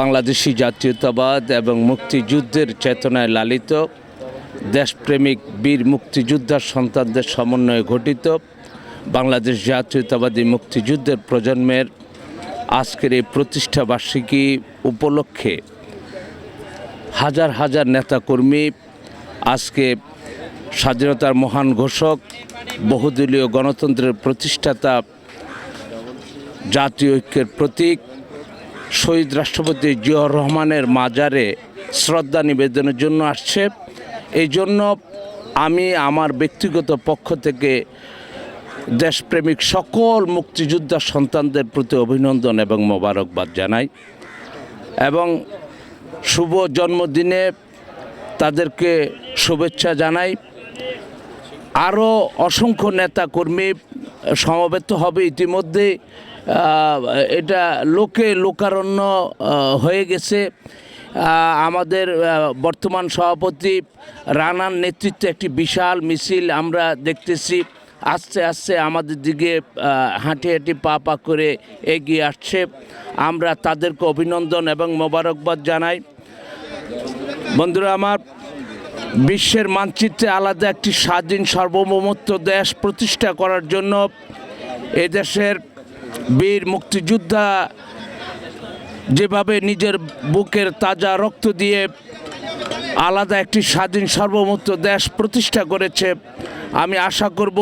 বাংলাদেশি জাতীয়তাবাদ এবং মুক্তিযুদ্ধের চেতনায় লালিত, দেশপ্রেমিক বীর মুক্তিযোদ্ধার সন্তানদের সমন্বয়ে গঠিত বাংলাদেশ জাতীয়তাবাদী মুক্তিযুদ্ধের প্রজন্মের আজকের এই প্রতিষ্ঠা বার্ষিকী উপলক্ষে হাজার হাজার নেতাকর্মী, আজকে স্বাধীনতার মহান ঘোষক, বহুদলীয় গণতন্ত্রের প্রতিষ্ঠাতা, জাতীয় ঐক্যের প্রতীক শহীদ রাষ্ট্রপতি জিয়াউর রহমানের মাজারে শ্রদ্ধা নিবেদনের জন্য আসছে। এই জন্য আমি আমার ব্যক্তিগত পক্ষ থেকে দেশপ্রেমিক সকল মুক্তিযোদ্ধা সন্তানদের প্রতি অভিনন্দন এবং মোবারকবাদ জানাই এবং শুভ জন্মদিনে তাদেরকে শুভেচ্ছা জানাই। আরও অসংখ্য নেতা কর্মী সমবেত হবে ইতিমধ্যে আহ, এটা লোকে লোকারণ্য হয়ে গেছে। আমাদের বর্তমান সভাপতি রানার নেতৃত্বে একটি বিশাল মিছিল আমরা দেখতেছি। আস্তে আস্তে আমাদের দিকে হাঁটি হাঁটি, পা পা করে এগিয়ে আসছে। আমরা তাদেরকে অভিনন্দন এবং মোবারকবাদ জানাই। বন্ধুরা আমার, বিশ্বের মানচিত্রে আলাদা একটি স্বাধীন সার্বভৌমত্ব দেশ প্রতিষ্ঠা করার জন্য এদেশের বীর মুক্তিযোদ্ধা যেভাবে নিজের বুকের তাজা রক্ত দিয়ে আলাদা একটি স্বাধীন সার্বভৌমত্ব দেশ প্রতিষ্ঠা করেছে, আমি আশা করব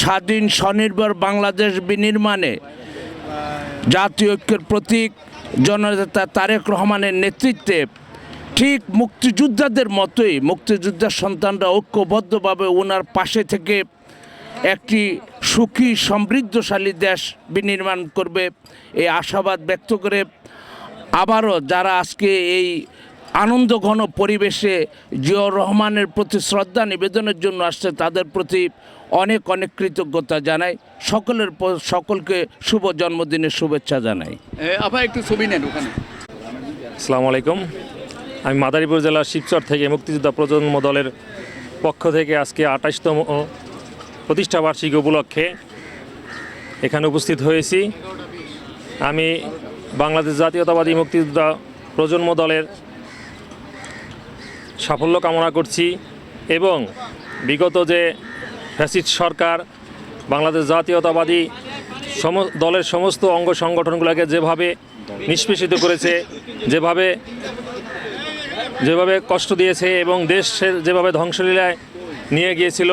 স্বাধীন স্বনির্ভর বাংলাদেশ বিনির্মাণে জাতীয় ঐক্যের প্রতীক জননেতা তারেক রহমানের নেতৃত্বে ঠিক মুক্তিযোদ্ধাদের মতোই, মুক্তিযোদ্ধার সন্তানরা ঐক্যবদ্ধভাবে ওনার পাশে থেকে একটি সুখী সমৃদ্ধশালী দেশ বিনির্মাণ করবে। এই আশাবাদ ব্যক্ত করে আবারও যারা আজকে এই আনন্দঘন পরিবেশে জিয়র রহমানের প্রতি শ্রদ্ধা নিবেদনের জন্য আসছে তাদের প্রতি অনেক অনেক কৃতজ্ঞতা জানাই। সকলের সকলকে শুভ জন্মদিনের শুভেচ্ছা জানাই। আপা একটু ছবি নেন ওখানে। আসসালামু আলাইকুম। আমি মাদারীপুর জেলার শিবচর থেকে মুক্তিযোদ্ধা প্রজন্ম দলের পক্ষ থেকে আজকে আঠাশতম প্রতিষ্ঠা বার্ষিকী উপলক্ষে এখানে উপস্থিত হয়েছি। আমি বাংলাদেশ জাতীয়তাবাদী মুক্তিযোদ্ধা প্রজন্ম দলের সাফল্য কামনা করছি এবং বিগত যে ফ্যাসিস্ট সরকার, বাংলাদেশ জাতীয়তাবাদী সম, দলের সমস্ত অঙ্গ সংগঠনগুলোকে যেভাবে নিষ্পেষিত করেছে, যেভাবে যেভাবে কষ্ট দিয়েছে এবং দেশের যেভাবে ধ্বংসলীলায় নিয়ে গিয়েছিল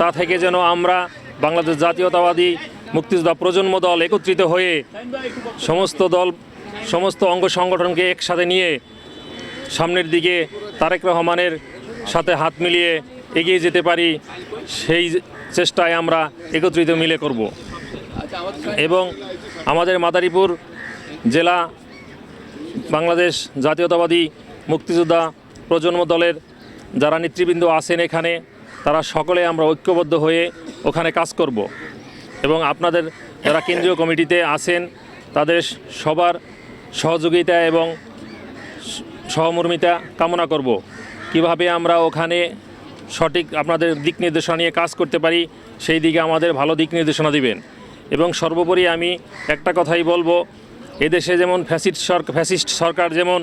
তা থেকে যেন আমরা বাংলাদেশ জাতীয়তাবাদী মুক্তিযোদ্ধা প্রজন্ম দল একত্রিত হয়ে সমস্ত দল, সমস্ত অঙ্গ সংগঠনকে একসাথে নিয়ে সামনের দিকে তারেক রহমানের সাথে হাত মিলিয়ে এগিয়ে যেতে পারি, সেই চেষ্টায় আমরা একত্রিত মিলে করব। এবং আমাদের মাদারীপুর জেলা বাংলাদেশ জাতীয়তাবাদী মুক্তিযোদ্ধা প্রজন্ম দলের যারা নেতৃবৃন্দ আছেন এখানে তারা সকলে আমরা ঐক্যবদ্ধ হয়ে ওখানে কাজ করব। এবং আপনাদের যারা কেন্দ্রীয় কমিটিতে আছেন, তাদের সবার সহযোগিতা এবং সহমর্মিতা কামনা করব। কীভাবে আমরা ওখানে সঠিক আপনাদের দিক নির্দেশনা নিয়ে কাজ করতে পারি, সেই দিকে আমাদের ভালো দিক নির্দেশনা দিবেন। এবং সর্বোপরি আমি একটা কথাই বলব, এদেশে যেমন ফ্যাসিস্ট সরকার ফ্যাসিস্ট সরকার যেমন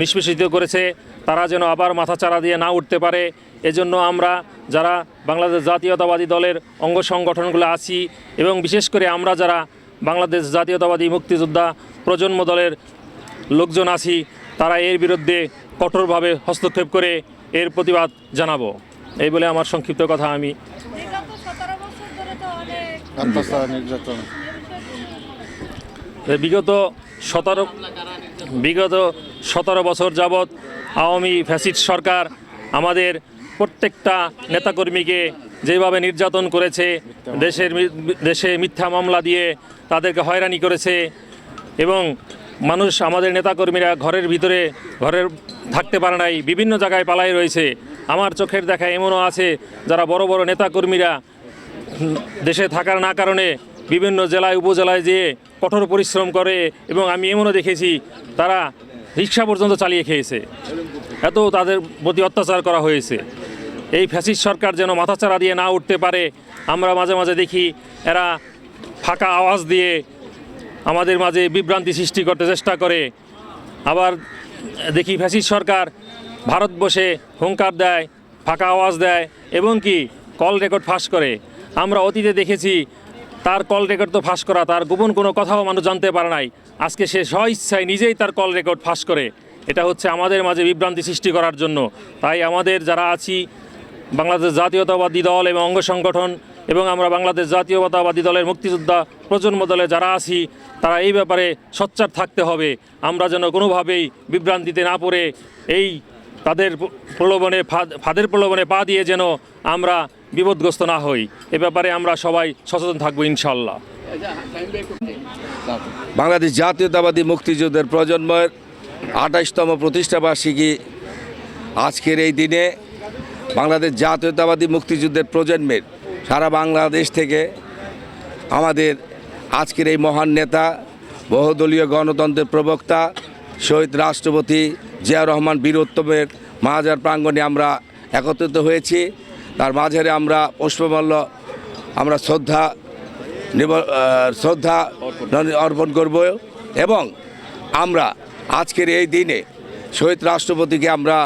নিষ্পেষিত করেছে, তারা যেন আবার মাথাচাড়া দিয়ে না উঠতে পারে এজন্য আমরা যারা বাংলাদেশ জাতীয়তাবাদী দলের অঙ্গ সংগঠনগুলো আছি এবং বিশেষ করে আমরা যারা বাংলাদেশ জাতীয়তাবাদী মুক্তিযোদ্ধা প্রজন্ম দলের লোকজন আছি, তারা এর বিরুদ্ধে কঠোরভাবে হস্তক্ষেপ করে এর প্রতিবাদ জানাব। এই বলে আমার সংক্ষিপ্ত কথা আমি বিগত সতেরো বিগত সতেরো বছর যাবৎ আওয়ামী ফ্যাসিস্ট সরকার আমাদের প্রত্যেকটা নেতাকর্মীকে যেভাবে নির্যাতন করেছে, দেশের দেশে মিথ্যা মামলা দিয়ে তাদেরকে হয়রানি করেছে এবং মানুষ, আমাদের নেতাকর্মীরা ঘরের ভিতরে, ঘরের থাকতে পারে নাই, বিভিন্ন জায়গায় পালাই রয়েছে। আমার চোখের দেখা এমনও আছে, যারা বড় বড় নেতাকর্মীরা দেশে থাকার না কারণে বিভিন্ন জেলায়, উপজেলায় যেয়ে কঠোর পরিশ্রম করে এবং আমি এমনও দেখেছি, তারা রিক্সা পর্যন্ত চালিয়ে খেয়েছে। এত তাদের প্রতি অত্যাচার করা হয়েছে। এই ফ্যাসিস্ট সরকার যেন মাথাচাড়া দিয়ে না উঠতে পারে, আমরা মাঝে মাঝে দেখি এরা ফাঁকা আওয়াজ দিয়ে আমাদের মাঝে বিভ্রান্তি সৃষ্টি করতে চেষ্টা করে। আবার দেখি ফ্যাসিস্ট সরকার ভারত বসে হুঙ্কার দেয়, ফাঁকা আওয়াজ দেয়, এবং কি কল রেকর্ড ফাঁস করে। আমরা অতীতে দেখেছি তার কল রেকর্ড তো ফাঁস করা, তার গোপন কোনো কথাও মানুষ জানতে পারে নাই। আজকে সে স্ব ইচ্ছায় নিজেই তার কল রেকর্ড ফাঁস করে। এটা হচ্ছে আমাদের মাঝে বিভ্রান্তি সৃষ্টি করার জন্য। তাই আমাদের যারা আছি, বাংলাদেশ জাতীয়তাবাদী দল এবং অঙ্গ সংগঠন এবং আমরা বাংলাদেশ জাতীয়তাবাদী দলের মুক্তিযোদ্ধা প্রজন্ম দলে যারা আছি, তারা এই ব্যাপারে সোচ্চার থাকতে হবে। আমরা যেন কোনোভাবেই বিভ্রান্তিতে না পড়ে, এই তাদের প্রলোভনে ফাঁদ- ফাঁদের প্রলোভনে পা দিয়ে যেন আমরা বিপদগ্রস্ত না হই। এ ব্যাপারে আমরা সবাই সচেতন থাকব ইনশাল্লাহ। বাংলাদেশ জাতীয়তাবাদী মুক্তিযুদ্ধের প্রজন্মের আঠাশতম প্রতিষ্ঠাবার্ষিকী আজকের এই দিনে বাংলাদেশ জাতীয়তাবাদী মুক্তিযুদ্ধের প্রজন্মের সারা বাংলাদেশ থেকে আমাদের আজকের এই মহান নেতা, বহুদলীয় গণতন্ত্রের প্রবক্তা, শহীদ রাষ্ট্রপতি জিয়া রহমান বীরোত্তমের মাজার প্রাঙ্গণে আমরা একত্রিত হয়েছি। তার মাঝারে আমরা পুষ্পমাল্য আমরা শ্রদ্ধা শ্রদ্ধা অর্পণ করব এবং আমরা আজকের এই দিনে শহীদ রাষ্ট্রপতিকে আমরা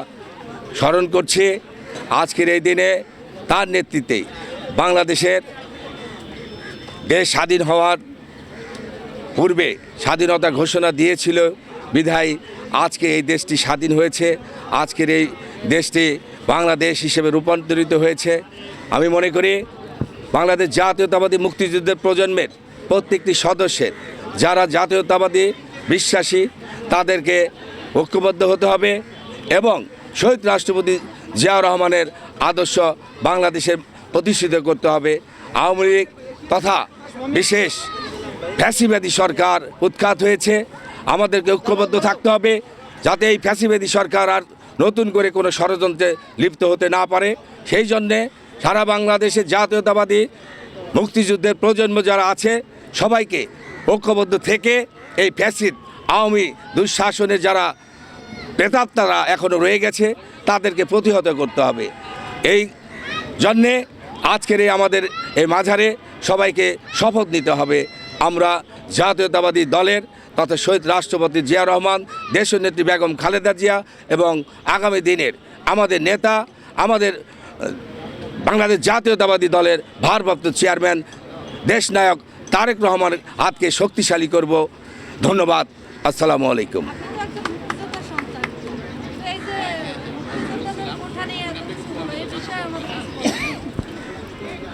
স্মরণ করছি। আজকের এই দিনে তার নেতৃত্বে বাংলাদেশের দেশ স্বাধীন হওয়ার পূর্বে স্বাধীনতা ঘোষণা দিয়েছিল বিধায় আজকে এই দেশটি স্বাধীন হয়েছে, আজকের এই দেশটি বাংলাদেশ হিসেবে রূপান্তরিত হয়েছে। আমি মনে করি বাংলাদেশ জাতীয়তাবাদী মুক্তিযুদ্ধের প্রজন্মের প্রত্যেকটি সদস্যের, যারা জাতীয়তাবাদী বিশ্বাসী তাদেরকে ঐক্যবদ্ধ হতে হবে এবং শহীদ রাষ্ট্রপতি জিয়াউর রহমানের আদর্শ বাংলাদেশে প্রতিষ্ঠিত করতে হবে। আওয়ামী লীগ তথা বিশেষ ফ্যাসিবাদী সরকার উৎখাত হয়েছে। আমাদেরকে ঐক্যবদ্ধ থাকতে হবে যাতে এই ফ্যাসিবাদী সরকার আর নতুন করে কোনো ষড়যন্ত্রে লিপ্ত হতে না পারে। সেই জন্যে সারা বাংলাদেশের জাতীয়তাবাদী মুক্তিযুদ্ধের প্রজন্ম যারা আছে, সবাইকে ঐক্যবদ্ধ থেকে এই ফ্যাসিদ আওয়ামী দুঃশাসনের যারা প্রেতাত্মারা এখনও রয়ে গেছে, তাদেরকে প্রতিহত করতে হবে। এই জন্যে আজকের এই আমাদের এই মাঝারে সবাইকে শপথ নিতে হবে। আমরা জাতীয়তাবাদী দলের তথা শহীদ রাষ্ট্রপতি জিয়া রহমান দেশনেত্রী বেগম খালেদা জিয়া এবং আগামী দিনের আমাদের নেতা, আমাদের বাংলাদেশ জাতীয়তাবাদী দলের ভারপ্রাপ্ত চেয়ারম্যান, দেশনায়ক তারেক রহমানের হাতকে শক্তিশালী করব। ধন্যবাদ। আসসালামু আলাইকুম।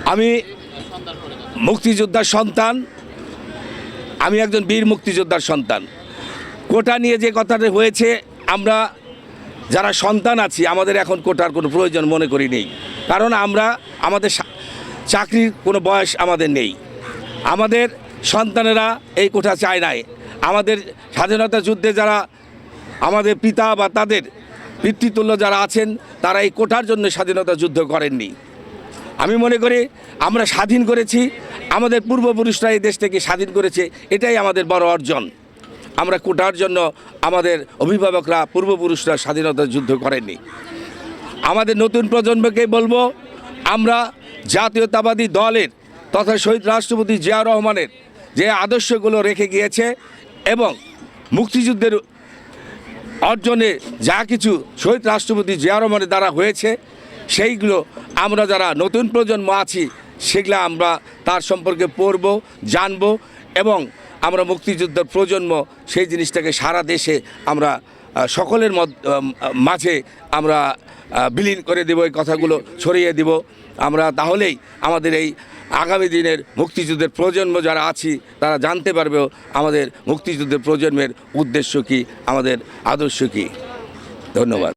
আমি মুক্তিযোদ্ধার সন্তান। আমি একজন বীর মুক্তিযোদ্ধার সন্তান। কোটা নিয়ে যে কথাটা হয়েছে, আমরা যারা সন্তান আছি, আমাদের এখন কোটার কোনো প্রয়োজন মনে করি নেই। কারণ আমরা, আমাদের চাকরির কোনো বয়স আমাদের নেই। আমাদের সন্তানেরা এই কোঠা চায় নাই। আমাদের স্বাধীনতা যুদ্ধে যারা আমাদের পিতা বা তাদের পিতৃতুল্য যারা আছেন, তারা এই কোটার জন্য স্বাধীনতা যুদ্ধ করেননি। আমি মনে করি আমরা স্বাধীন করেছি, আমাদের পূর্বপুরুষরা এই দেশটাকে স্বাধীন করেছে, এটাই আমাদের বড় অর্জন। আমরা কোটার জন্য আমাদের অভিভাবকরা, পূর্বপুরুষরা স্বাধীনতা যুদ্ধ করেননি। আমাদের নতুন প্রজন্মকে বলব, আমরা জাতীয়তাবাদী দলের তথা শহীদ রাষ্ট্রপতি জিয়া রহমানের যে আদর্শগুলো রেখে গিয়েছে এবং মুক্তিযুদ্ধের অর্জনে যা কিছু শহীদ রাষ্ট্রপতি জিয়া রহমানের দ্বারা হয়েছে, সেইগুলো আমরা যারা নতুন প্রজন্ম আছি, সেগুলো আমরা তার সম্পর্কে পড়ব, জানব এবং আমরা মুক্তিযুদ্ধের প্রজন্ম সেই জিনিসটাকে সারা দেশে আমরা সকলের মাঝে আমরা বিলীন করে দেব, এই কথাগুলো ছড়িয়ে দেব। আমরা তাহলেই আমাদের এই আগামী দিনের মুক্তিযুদ্ধের প্রজন্ম যারা আছি, তারা জানতে পারবে আমাদের মুক্তিযুদ্ধের প্রজন্মের উদ্দেশ্য কী, আমাদের আদর্শ কী। ধন্যবাদ।